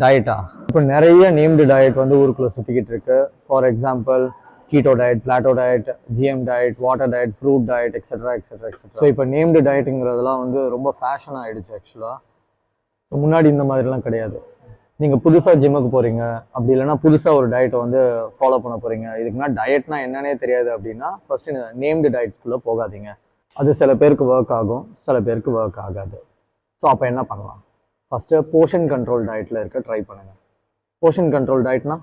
டயட்டா இப்போ நிறைய named diet வந்து ஊருக்குள்ளே சுற்றிக்கிட்டு இருக்கு. For example keto diet plato diet GM diet water diet fruit diet etcetera etcetera etcetera so இப்போ நேம்டு டயட்டுங்கிறதெல்லாம் வந்து ரொம்ப ஃபேஷன் ஆகிடுச்சு ஆக்சுவலாக ஸோ முன்னாடி இந்த மாதிரிலாம் கிடையாது. நீங்கள் புதுசாக ஜிம்முக்கு போகிறீங்க அப்படி இல்லைன்னா புதுசாக ஒரு டயட்டை வந்து ஃபாலோ பண்ண போகிறீங்க இதுக்கு முன்னாடி டயட்னா என்னன்னே தெரியாது அப்படின்னா ஃபஸ்ட்டு நேம்டு டயட்ஸ்குள்ளே போகாதீங்க. அது சில பேருக்கு ஒர்க் ஆகும் சில பேருக்கு ஒர்க் ஆகாது. ஸோ அப்போ என்ன பண்ணலாம்? ஃபஸ்ட்டு போர்ஷன் கண்ட்ரோல் டயட்டில் இருக்க ட்ரை பண்ணுங்கள் போர்ஷன் கண்ட்ரோல் டயட்னா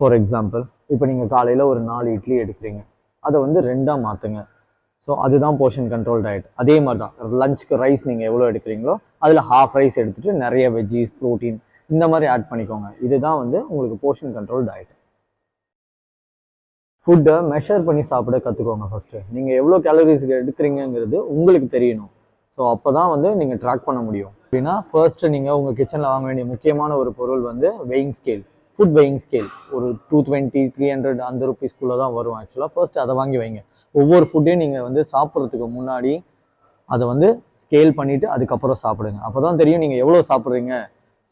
ஃபார் எக்ஸாம்பிள் இப்போ நீங்கள் காலையில் ஒரு நாலு இட்லி எடுக்கிறீங்க. அதை வந்து ரெண்டாக மாற்றுங்க ஸோ அதுதான் போர்ஷன் கண்ட்ரோல் டயட் அதே மாதிரி தான் லஞ்சுக்கு ரைஸ் நீங்கள் எவ்வளோ எடுக்கிறீங்களோ அதில் ஹாஃப் ரைஸ் எடுத்துகிட்டு நிறைய வெஜ்ஜீஸ் ப்ரோட்டீன் இந்த மாதிரி ஆட் பண்ணிக்கோங்க. இதுதான் வந்து உங்களுக்கு போர்ஷன் கண்ட்ரோல் டயட் ஃபுட்டை மெஷர் பண்ணி சாப்பிட கற்றுக்கோங்க ஃபஸ்ட்டு நீங்கள் எவ்வளோ கேலரிஸ் எடுக்கிறீங்கங்கிறது உங்களுக்கு தெரியணும். ஸோ அப்போ தான் வந்து நீங்கள் ட்ராக் பண்ண முடியும். அப்படின்னா ஃபர்ஸ்ட்டு நீங்கள் உங்கள் கிச்சனில் வாங்க வேண்டிய முக்கியமான ஒரு பொருள் வந்து weighing scale food weighing scale ஒரு டூ டுவெண்ட்டி த்ரீ ஹண்ட்ரட் அந்த ருபீஸ்க்குள்ளே தான் வரும் ஆக்சுவலாக ஃபர்ஸ்ட் அதை வாங்கி வைங்க. ஒவ்வொரு ஃபுட்டையும் நீங்கள் வந்து சாப்பிட்றதுக்கு முன்னாடி அதை வந்து ஸ்கேல் பண்ணிவிட்டு அதுக்கப்புறம் சாப்பிடுங்க. அப்போ தான் தெரியும் நீங்கள் எவ்வளோ சாப்பிட்றீங்க.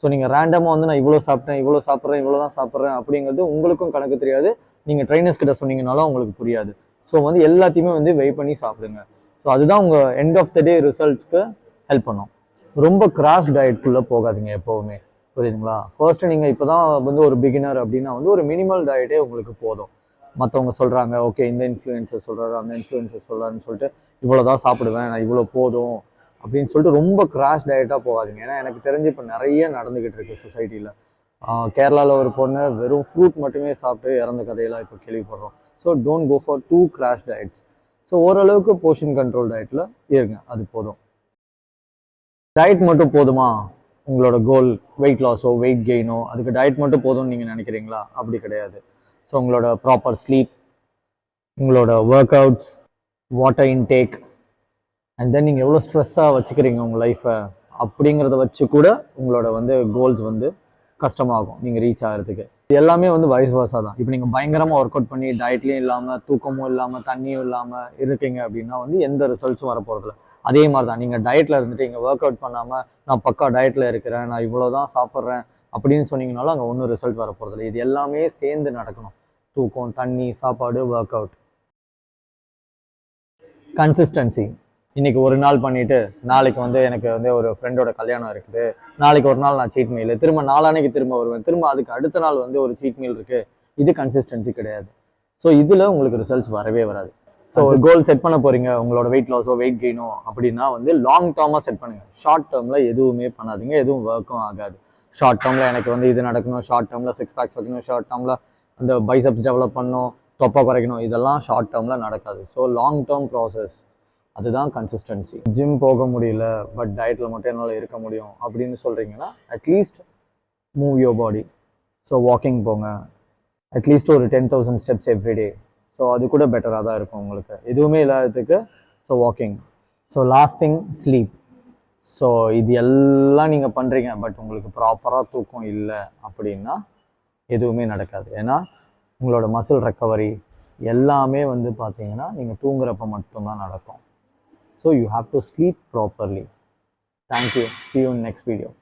ஸோ நீங்கள் ரேண்டமாக வந்து நான் இவ்வளோ சாப்பிட்டேன் இவ்வளோ சாப்பிட்றேன் இவ்வளோ தான் சாப்பிட்றேன் அப்படிங்கிறது உங்களுக்கும் கணக்கு தெரியாது. நீங்கள் ட்ரைனர்ஸ் கிட்ட சொன்னீங்கனாலும் உங்களுக்கு புரியாது. ஸோ வந்து எல்லாத்தையுமே வந்து வெயிட் பண்ணி சாப்பிடுங்க. ஸோ அதுதான் உங்கள் எண்ட் ஆஃப் த டே ரிசல்ட்ஸ்க்கு ஹெல்ப் பண்ணும். ரொம்ப கிராஸ் டயட்குள்ளே போகாதீங்க எப்போவுமே. புரியுதுங்களா? ஃபர்ஸ்ட்டு நீங்கள் இப்போ தான் வந்து ஒரு பிகினர் அப்படின்னா வந்து ஒரு மினிமல் டயட்டே உங்களுக்கு போதும். மற்றவங்க சொல்கிறாங்க ஓகே இந்த இன்ஃப்ளூயன்ஸை சொல்கிறாரு அந்த இன்ஃப்ளூயன்சர் சொல்கிறாருன்னு சொல்லிட்டு இவ்வளோ தான் சாப்பிடுவேன் நான் இவ்வளோ போதும். அப்படின்னு சொல்லிட்டு ரொம்ப கிராஷ் டயட்டாக போகாதீங்க. ஏன்னா எனக்கு தெரிஞ்சு இப்போ நிறைய நடந்துக்கிட்டு இருக்கு சொசைட்டியில் கேரளாவில் ஒரு பொண்ணு வெறும் ஃப்ரூட் மட்டுமே சாப்பிட்டு இறந்த கதையெல்லாம் இப்போ கேள்விப்படுறோம். So don't go for to crash diets so ஓரளவுக்கு போர்ஷன் கண்ட்ரோல் டயட்டில் இருங்க. அது போதும். டயட் மட்டும் போதுமா? உங்களோட கோல் வெயிட் லாஸோ வெயிட் கெயினோ அதுக்கு டயட் மட்டும் போதும்னு நீங்கள் நினைக்கிறீங்களா? அப்படி கிடையாது. ஸோ உங்களோட ப்ராப்பர் ஸ்லீப் உங்களோட workouts water intake and then நீங்கள் எவ்வளோ ஸ்ட்ரெஸ்ஸாக வச்சுக்கிறீங்க உங்கள் லைஃப்பை அப்படிங்கிறத வச்சு கூட உங்களோட வந்து கோல்ஸ் வந்து கஷ்டமாகும். நீங்கள் ரீச் ஆகிறதுக்கு. எல்லாமே வந்து வயசு வயசாக தான். இப்போ நீங்கள் பயங்கரமாக ஒர்க் அவுட் பண்ணி டயட்லேயும் இல்லாமல் தூக்கமும் இல்லாமல் தண்ணியும் இல்லாமல் இருக்கீங்க அப்படின்னா வந்து எந்த ரிசல்ட்ஸும் வரப்போகிறதில்ல அதே மாதிரி தான். நீங்கள் டயட்டில் இருந்துட்டு இங்கே ஒர்க் அவுட் பண்ணாமல் நான் பக்கா டயட்டில் இருக்கிறேன் நான் இவ்வளோ தான் சாப்பிட்றேன் அப்படின்னு சொன்னீங்கனாலும் அங்கே ஒன்றும் ரிசல்ட் வரப்போகிறதில்ல இது எல்லாமே சேர்ந்து நடக்கணும். தூக்கம் தண்ணி சாப்பாடு ஒர்க் அவுட் கன்சிஸ்டன்சி இன்னைக்கு ஒரு நாள் பண்ணிட்டு நாளைக்கு வந்து எனக்கு வந்து ஒரு ஃப்ரெண்டோட கல்யாணம் இருக்குது. நாளைக்கு ஒரு நாள் நான் சீட் மீல் திரும்ப நாளானைக்கு திரும்ப வருவேன். திரும்ப அதுக்கு அடுத்த நாள் வந்து ஒரு சீட் மீல் இருக்கு. இது கன்சிஸ்டன்சி கிடையாது. ஸோ இதில் உங்களுக்கு ரிசல்ட்ஸ் வரவே வராது. ஸோ ஒரு கோல் செட் பண்ண போறீங்க. உங்களோட வெயிட் லாஸோ வெயிட் கெயினோ அப்படின்னா வந்து லாங் டேர்மாக செட் பண்ணுங்க. ஷார்ட் டேர்மில் எதுவுமே பண்ணாதீங்க. எதுவும் ஒர்க்கும் ஆகாது. ஷார்ட் டேர்மில் எனக்கு வந்து இது நடக்கணும். ஷார்ட் டேர்மில் சிக்ஸ் பேக்ஸ் வைக்கணும். ஷார்ட் டேர்மில் அந்த பைசப்ஸ் டெவலப் பண்ணணும். தொப்பை குறைக்கணும். இதெல்லாம் ஷார்ட் டேர்மில் நடக்காது. ஸோ லாங் டேர்ம் ப்ராசஸ் அதுதான் கன்சிஸ்டன்சி ஜிம் போக முடியல பட் டயட்டில் மட்டும் என்னால் இருக்க முடியும் அப்படின்னு சொல்கிறீங்கன்னா at least move your body so walking போங்க. அட்லீஸ்ட் ஒரு ten thousand steps everyday so அது கூட பெட்டராக தான் இருக்கும் உங்களுக்கு. எதுவுமே இல்லாததுக்கு so walking so last thing sleep so இது எல்லாம் நீங்கள் பண்ணுறீங்க பட் உங்களுக்கு ப்ராப்பராக தூக்கம் இல்லை அப்படின்னா எதுவுமே நடக்காது. ஏன்னா உங்களோட மசில் ரெக்கவரி எல்லாமே வந்து பார்த்தீங்கன்னா நீங்கள் தூங்குறப்ப மட்டும்தான் நடக்கும். So you have to sleep properly. Thank you. See you in next video.